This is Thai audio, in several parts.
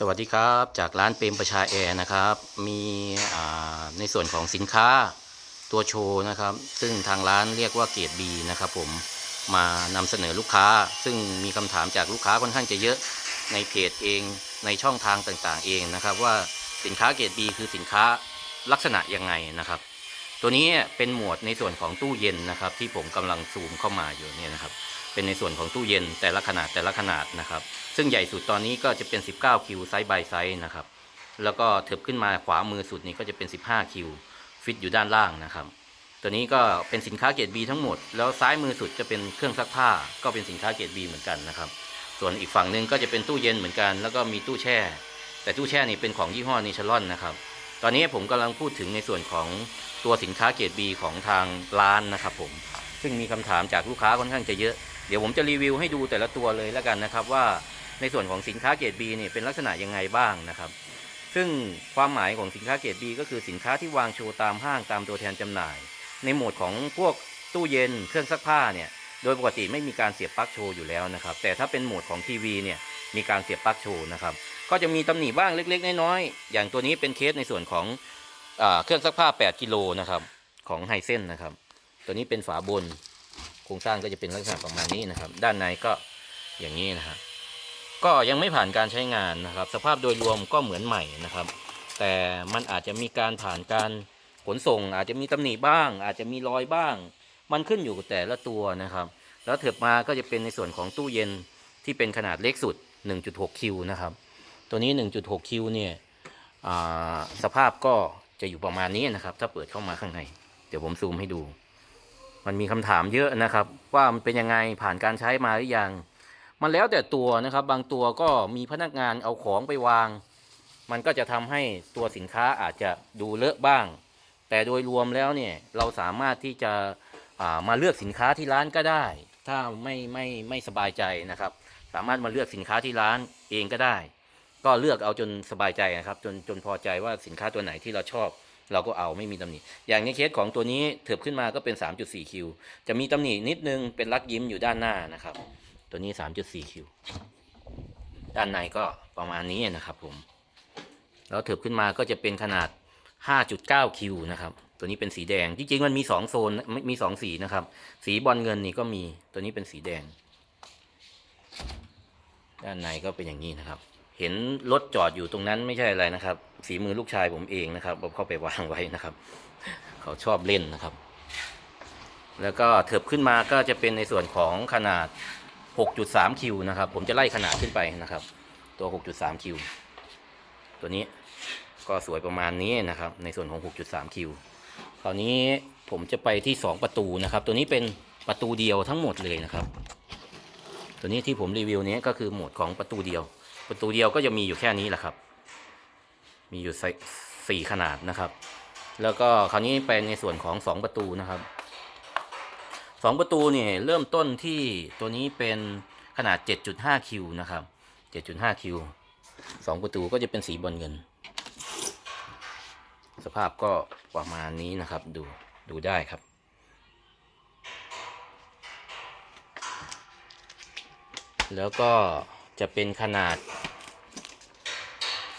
สวัสดีครับจากร้านเปรมประชาแอร์นะครับ มีในส่วนของสินค้าตัวโชว์นะครับ ซึ่งทางร้านเรียกว่าเกรด B นะครับผมมานำเสนอลูกค้า ซึ่งมีคำถามจากลูกค้าค่อนข้างจะเยอะในเพจเองในช่องทางต่างๆเองนะครับ ว่าสินค้าเกรด B คือสินค้าลักษณะยังไงนะครับ ตัวนี้เป็นหมวดในส่วนของตู้เย็นนะครับ ที่ผมกำลังซูมเข้ามาอยู่เนี่ยนะครับ เป็นในส่วนของตู้เย็นแต่ละขนาดแต่ละขนาดนะครับ ซึ่งใหญ่สุดตอนนี้ก็จะเป็น 19 คิวไซส์บายไซส์นะครับ แล้วก็เถิบขึ้นมาขวามือสุดนี้ก็จะเป็น 15 คิวฟิตอยู่ด้านล่างนะครับ ตัวนี้ก็เป็นสินค้าเกรด B ทั้งหมด แล้วซ้ายมือสุดจะเป็นเครื่องซักผ้า ก็เป็นสินค้าเกรด B เหมือนกันนะครับ ส่วนอีกฝั่งหนึ่งก็จะเป็นตู้เย็นเหมือนกัน แล้วก็มีตู้แช่ แต่ตู้แช่นี่เป็นของยี่ห้อนิชลอนนะครับ ตอนนี้ผมกำลังพูดถึงในส่วนของตัวสินค้าเกรด B ของทางร้านนะครับผม ซึ่งมีคำถามจากลูกค้าค่อนข้างจะเยอะ เดี๋ยวผมจะรีวิวให้ดูแต่ละตัวเลยแล้วกันนะครับว่าในส่วนของสินค้าเกรด B เนี่ยเป็นลักษณะยังไงบ้างนะครับ ซึ่งความหมายของสินค้าเกรด B ก็คือสินค้าที่วางโชว์ตามห้างตามตัวแทนจำหน่าย ในหมวดของพวกตู้เย็นเครื่องซักผ้าเนี่ย โดยปกติไม่มีการเสียบปลั๊กโชว์อยู่แล้วนะครับ แต่ถ้าเป็นโหมดของทีวีเนี่ยมีการเสียบปลั๊กโชว์นะครับ ก็จะมีตำหนิบ้างเล็กๆ น้อยๆ อย่างตัวนี้เป็นเคสในส่วนของอเครื่องซักผ้า 8 กิโลนะครับของไฮเซนนะครับ ตัวนี้เป็นฝาบนโครงสร้างก็จะเป็นลักษณะประมาณนี้นะครับ ด้านในก็อย่างนี้นะครับก็ยังไม่ผ่านการใช้งานนะครับ สภาพโดยรวมก็เหมือนใหม่นะครับ แต่มันอาจจะมีการผ่านการขนส่ง อาจจะมีตำหนิบ้าง อาจจะมีรอยบ้าง มันขึ้นอยู่แต่ละตัวนะครับ แล้วเถิบมาก็จะเป็นในส่วนของตู้เย็นที่เป็นขนาดเล็กสุด 1.6 คิวนะครับ ตัวนี้ 1.6 คิวเนี่ยสภาพก็จะอยู่ประมาณนี้นะครับ ถ้าเปิดเข้ามาข้างใน เดี๋ยวผมซูมให้ดู มันมีคำถามเยอะนะครับ ว่ามันเป็นยังไงผ่านการใช้มาหรือยัง มันแล้วแต่ตัวนะครับ บางตัวก็มีพนักงานเอาของไปวาง มันก็จะทำให้ตัวสินค้าอาจจะดูเลอะบ้าง แต่โดยรวมแล้วเนี่ยเราสามารถที่จะ มาเลือกสินค้าที่ร้านก็ได้ ถ้าไม่ไม่ไม่สบายใจนะครับ สามารถมาเลือกสินค้าที่ร้านเองก็ได้ ก็เลือกเอาจนสบายใจนะครับ จนจนพอใจว่าสินค้าตัวไหนที่เราชอบ เราก็เอาไม่มีตำหนิอย่างในเคสของตัวนี้เถิบขึ้นมาก็เป็น 3.4 คิว จะมีตำหนินิดนึงเป็นลักยิ้มอยู่ด้านหน้านะครับ ตัวนี้ 3.4 คิว ด้านในก็ประมาณนี้นะครับผมแล้วเถิบขึ้นมาก็จะเป็นขนาด 5.9 คิวนะครับ ตัวนี้เป็นสีแดง จริงๆ มันมี2โซนมี2สีนะครับ สีบอลเงินนี่ก็มีตัวนี้เป็นสีแดง ด้านในก็เป็นอย่างนี้นะครับ เห็นรถจอดอยู่ตรงนั้นไม่ใช่อะไรนะครับฝีมือลูกชายผมเองนะครับเอาเข้าไปวางไว้นะครับ เขาชอบเล่นนะครับ แล้วก็เถิบขึ้นมาก็จะเป็นในส่วนของขนาด 6.3 คิวนะครับ ผมจะไล่ขนาดขึ้นไปนะครับ ตัว 6.3 คิว ตัวนี้ก็สวยประมาณนี้นะครับ ในส่วนของ 6.3 คิว คราวนี้ผมจะไปที่ 2 ประตูนะครับ ตัวนี้เป็นประตูเดียวทั้งหมดเลยนะครับ ตัวนี้ที่ผมรีวิวนี้ก็คือโหมดของประตูเดียว ประตูเดียวก็จะมีอยู่แค่นี้แหละครับ มีอยู่สี่ขนาดนะครับ แล้วก็คราวนี้ไปในส่วนของสองประตูนะครับสองประตูเนี่ยเริ่มต้นที่ตัวนี้เป็นขนาด 7.5 คิวนะครับ 7.5 คิวสองประตูก็จะเป็นสีบอลเงิน สภาพก็ ประมาณนี้นะครับ ดูดูได้ครับ แล้วก็จะเป็นขนาด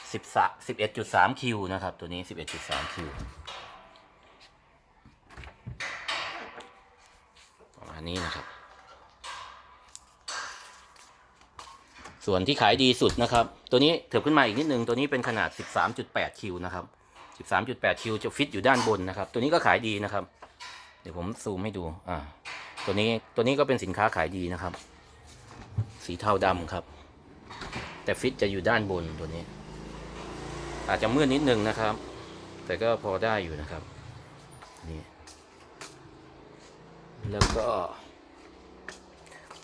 11.3คิวนะครับ ตัวนี้ 11.3คิวประมาณนี้นะครับ ส่วนที่ขายดีสุดนะครับ ตัวนี้เถิบขึ้นมาอีกนิดนึง ตัวนี้เป็นขนาด 13.8คิวนะครับ 13.8 คิวจะฟิตอยู่ด้านบนนะครับ ตัวนี้ก็ขายดีนะครับ เดี๋ยวผมซูมให้ดู อ่า ตัวนี้ ตัวนี้ก็เป็นสินค้าขายดีนะครับ สีเทาดำครับ แต่ฟิตจะอยู่ด้านบนตัวนี้ อาจจะมืดนิดนึงนะครับ แต่ก็พอได้อยู่นะครับ นี่ แล้วก็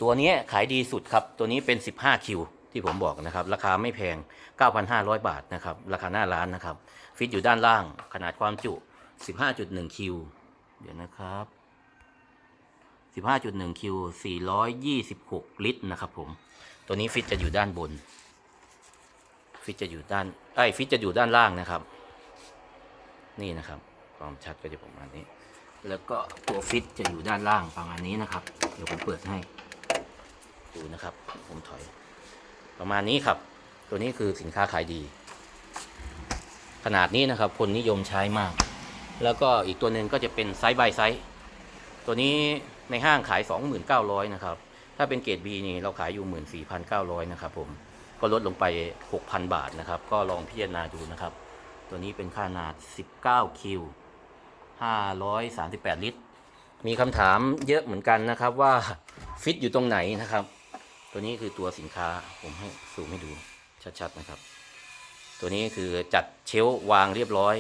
ตัวนี้ขายดีสุดครับ ตัวนี้เป็น 15 คิว ที่ผมบอกนะครับ ราคาไม่แพง 9,500 บาทนะครับ ราคาหน้าร้านนะครับ ฟิตอยู่ด้านล่าง ขนาดความจุ 15.1 คิว เดี๋ยวนะครับ 15.1 คิว 426 ลิตรนะครับผม ตัวนี้ฟิตจะอยู่ด้านบน ฟิตจะอยู่ด้าน ไอ้ฟิตจะอยู่ด้านล่างนะครับ นี่นะครับ ความชัดก็จะประมาณนี้ แล้วก็ตัวฟิตจะอยู่ด้านล่างประมาณนี้นะครับ เดี๋ยวผมเปิดให้ ดูนะครับ ผมถอย ประมาณนี้ครับ ตัวนี้คือสินค้าขายดี ขนาดนี้นะครับ คนนิยมใช้มาก แล้วก็อีกตัวหนึ่งก็จะเป็นไซส์ใบไซส์ตัวนี้ในห้างขาย 29,000นะครับ ถ้าเป็นเกรด B นี่เราขายอยู่ 14,900นะครับผม ก็ลดลงไป 6,000 บาทนะครับ ก็ลองพิจารณาดูนะครับ ตัวนี้เป็นขนาด 19 คิว 538 ลิตร มีคำถามเยอะเหมือนกันนะครับว่าฟิตอยู่ตรงไหนนะครับ ตัวนี้คือตัวสินค้าผมให้ซูมให้ดูชัดๆนะครับ ตัวนี้คือจัดเชลวางเรียบร้อย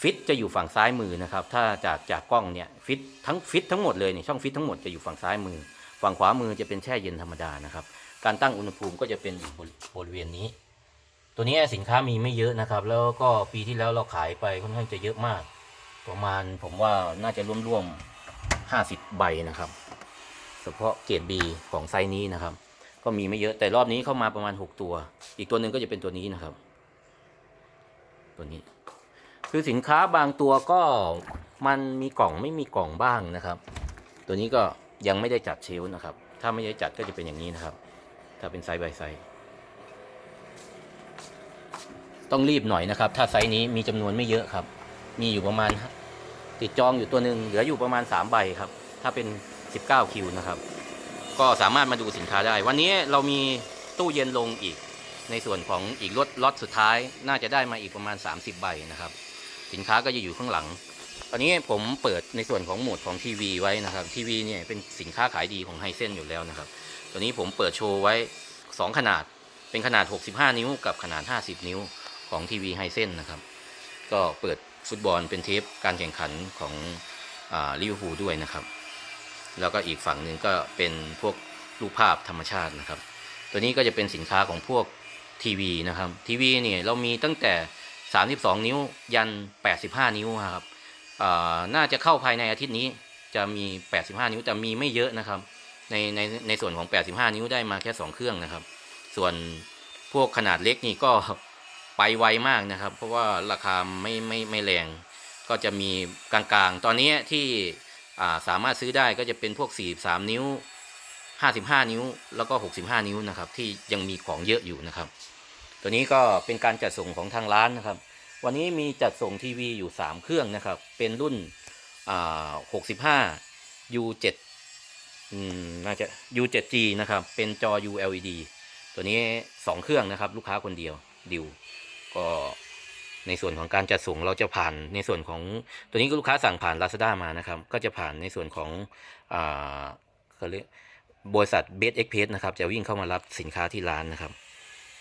ฟิตจะอยู่ฝั่งซ้ายมือนะครับ ถ้าจากจากกล้องเนี่ยฟิตทั้งฟิตทั้งหมดเลยเนี่ยช่องฟิตทั้งหมดจะอยู่ฝั่งซ้ายมือ ฝั่งขวามือจะเป็นแช่เย็นธรรมดานะครับ การตั้งอุณหภูมิก็จะเป็นอยู่บริบริเวณนี้ ตัวนี้สินค้ามีไม่เยอะนะครับ แล้วก็ปีที่แล้วเราขายไปค่อนข้างจะเยอะมาก ประมาณผมว่าน่าจะร่วมๆห้าสิบใบนะครับ เฉพาะเกรด B ของไซส์นี้นะครับ ก็มีไม่เยอะแต่รอบนี้เข้ามาประมาณ 6 ตัว อีกตัวหนึ่งก็จะเป็นตัวนี้นะครับ ตัวนี้ คือสินค้าบางตัวก็มันมีกล่องไม่มีกล่องบ้างนะครับ ตัวนี้ก็ยังไม่ได้จัดเชลนะครับ ถ้าไม่ได้จัดก็จะเป็นอย่างนี้นะครับ ถ้าเป็นไซส์ by ไซส์ต้องรีบหน่อยนะครับ ถ้าไซส์นี้มีจำนวนไม่เยอะครับ มีอยู่ประมาณติดจองอยู่ตัวหนึ่งเหลืออยู่ประมาณ3ใบครับ ถ้าเป็น 19คิวนะครับ ก็สามารถมาดูสินค้าได้ วันนี้เรามีตู้เย็นลงอีกในส่วนของอีกรถล็อตสุดท้ายน่าจะได้มาอีกประมาณ 30 ใบนะครับ สินค้าก็จะอยู่ข้างหลัง ตอนนี้ผมเปิดในส่วนของโหมดของทีวีไว้นะครับทีวีเนี่ยเป็นสินค้าขายดีของไฮเซนอยู่แล้วนะครับ ตัวนี้ผมเปิดโชว์ไว้ 2 ขนาดเป็นขนาด 65 นิ้ว กับขนาด 50 นิ้วของทีวีไฮเซนนะครับ ก็เปิดฟุตบอลเป็นเทปการแข่งขันของลิเวอร์พูลด้วยนะครับ แล้วก็อีกฝั่งหนึ่งก็เป็นพวกรูปภาพธรรมชาตินะครับ ตัวนี้ก็จะเป็นสินค้าของพวกทีวีนะครับทีวีเนี่ยเรามีตั้งแต่ 32 นิ้วยัน 85 นิ้วครับอ่าน่าจะเข้าภายในอาทิตย์นี้จะมี 85 นิ้วแต่มีไม่เยอะนะครับ ในในในส่วนของ 85 นิ้วได้มาแค่ 2 เครื่องนะครับ ส่วนพวกขนาดเล็กนี่ก็ไปไวมากนะครับ เพราะว่าราคาไม่ไม่ไม่แรง ก็จะมีกลางๆ ตอนนี้ที่ สามารถซื้อได้ก็จะเป็นพวก 43 นิ้ว 55 นิ้ว แล้วก็ 65 นิ้วนะครับ ที่ยังมีของเยอะอยู่นะครับ ตัวนี้ก็เป็นการจัดส่งของทางร้านนะครับ วันนี้มีจัดส่งทีวีอยู่ 3 เครื่องนะครับ เป็นรุ่น 65 U7 อืมน่าจะ U7G นะครับ เป็นจอ ULED ตัวนี้ 2 เครื่องนะครับ ลูกค้าคนเดียวดิวก็ ในส่วนของการจัดส่งเราจะผ่านในส่วนของตัวนี้ก็ลูกค้าสั่งผ่าน Lazada มานะครับ ก็จะผ่านในส่วนของอ่าเขาเรียกบริษัทเบสเอ็กเพสนะครับ จะวิ่งเข้ามารับสินค้าที่ร้านนะครับ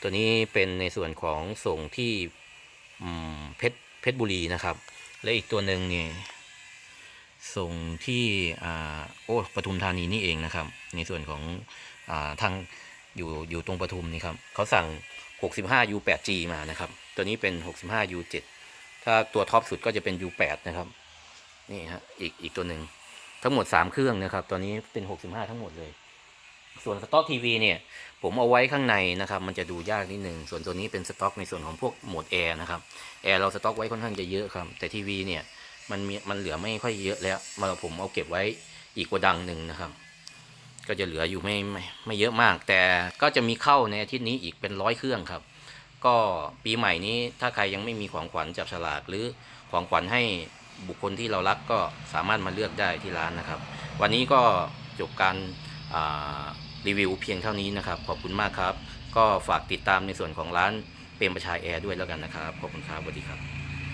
ตัวนี้เป็นในส่วนของส่งที่เพชรเพชรบุรีนะครับ และอีกตัวหนึ่งเนี่ยส่งที่อ่าโอ้ปทุมธานีนี่เองนะครับ ในส่วนของอ่าทาง อยู่อยู่ตรงปทุมนี่ครับเขาสั่ง 65 U8G มานะครับ ตัวนี้เป็น 65 U7 ถ้าตัวท็อปสุดก็จะเป็น U8 นะครับ นี่ฮะอีกอีกตัวหนึ่งทั้งหมด 3 เครื่องนะครับตัวนี้เป็น 65 ทั้งหมดเลย ส่วนสต็อกทีวีเนี่ย ผมเอาไว้ข้างในนะครับ มันจะดูยากนิดหนึ่งส่วนตัวนี้เป็นสต็อกในส่วนของพวกโหมดแอร์นะครับแอร์เราสต็อกไว้ค่อนข้างจะเยอะครับ แต่ทีวีเนี่ยมันมีมันเหลือไม่ค่อยเยอะแล้วมาผมเอาเก็บไว้อีกโกดังหนึ่งนะครับ ก็จะเหลืออยู่ไม่ไม่ไม่เยอะมาก แต่ก็จะมีเข้าในอาทิตย์นี้อีกเป็นร้อยเครื่องครับ ก็ปีใหม่นี้ถ้าใครยังไม่มีของขวัญจับฉลากหรือของขวัญให้บุคคลที่เรารักก็สามารถมาเลือกได้ที่ร้านนะครับ วันนี้ก็จบการรีวิวเพียงเท่านี้นะครับ ขอบคุณมากครับ ก็ฝากติดตามในส่วนของร้านเปรมประชาแอร์ด้วยแล้วกันนะครับ ขอบคุณครับสวัสดีครับ